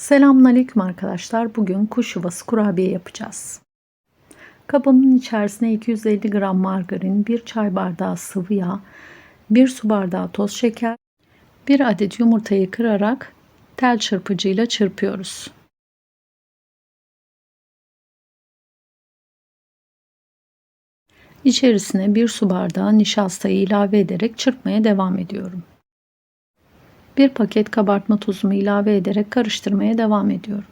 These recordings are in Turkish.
Selamünaleyküm arkadaşlar. Bugün kuş yuvası kurabiye yapacağız. Kabımın içerisine 250 gram margarin, 1 çay bardağı sıvı yağ, 1 su bardağı toz şeker, 1 adet yumurtayı kırarak tel çırpıcıyla çırpıyoruz. İçerisine 1 su bardağı nişastayı ilave ederek çırpmaya devam ediyorum. Bir paket kabartma tozumu ilave ederek karıştırmaya devam ediyorum.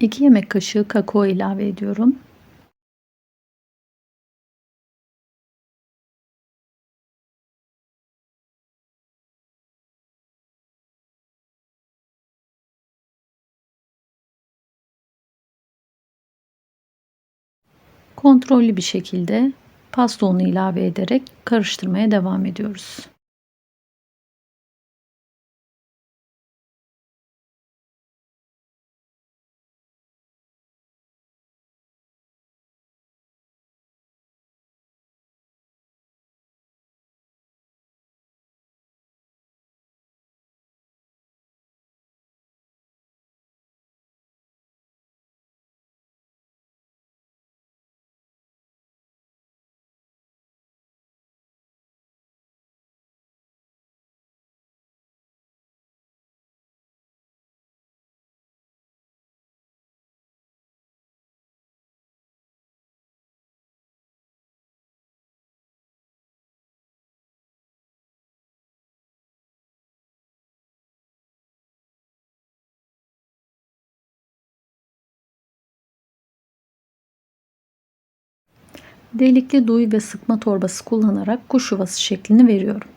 İki yemek kaşığı kakao ilave ediyorum. Kontrollü bir şekilde pasta unu ilave ederek karıştırmaya devam ediyoruz. Delikli duy ve sıkma torbası kullanarak kuş yuvası şeklini veriyorum.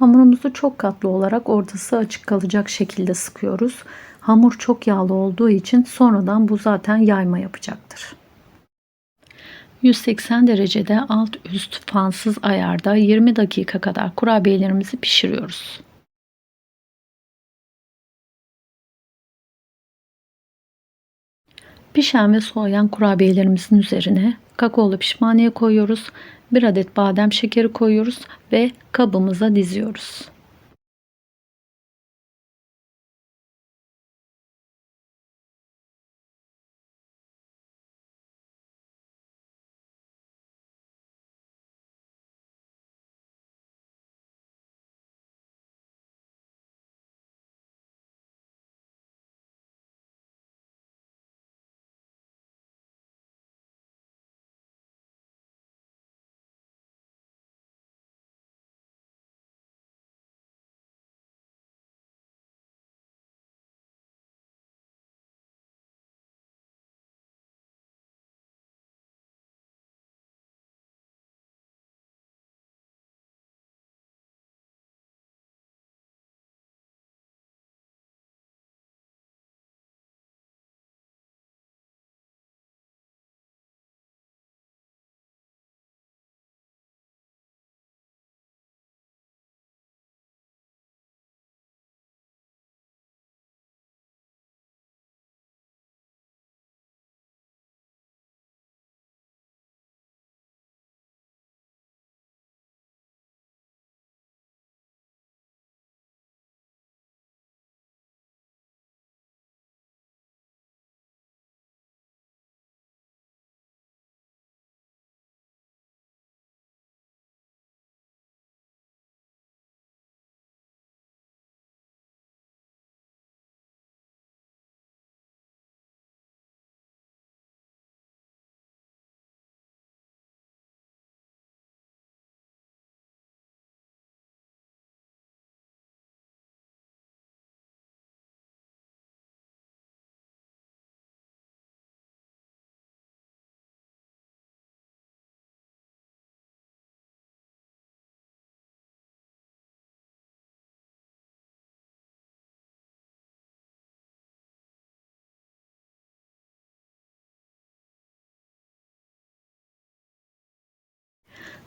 Hamurumuzu çok katlı olarak ortası açık kalacak şekilde sıkıyoruz. Hamur çok yağlı olduğu için sonradan bu zaten yayma yapacaktır. 180 derecede alt üst fansız ayarda 20 dakika kadar kurabiyelerimizi pişiriyoruz. Pişen ve soğuyan kurabiyelerimizin üzerine kakaolu pişmaniye koyuyoruz. Bir adet badem şekeri koyuyoruz ve kabımıza diziyoruz.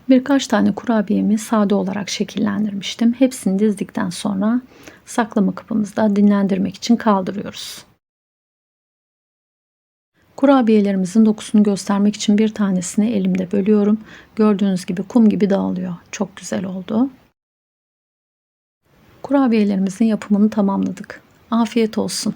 Birkaç tane kurabiyemi sade olarak şekillendirmiştim. Hepsini dizdikten sonra saklama kabımızda dinlendirmek için kaldırıyoruz. Kurabiyelerimizin dokusunu göstermek için bir tanesini elimde bölüyorum. Gördüğünüz gibi kum gibi dağılıyor. Çok güzel oldu. Kurabiyelerimizin yapımını tamamladık. Afiyet olsun.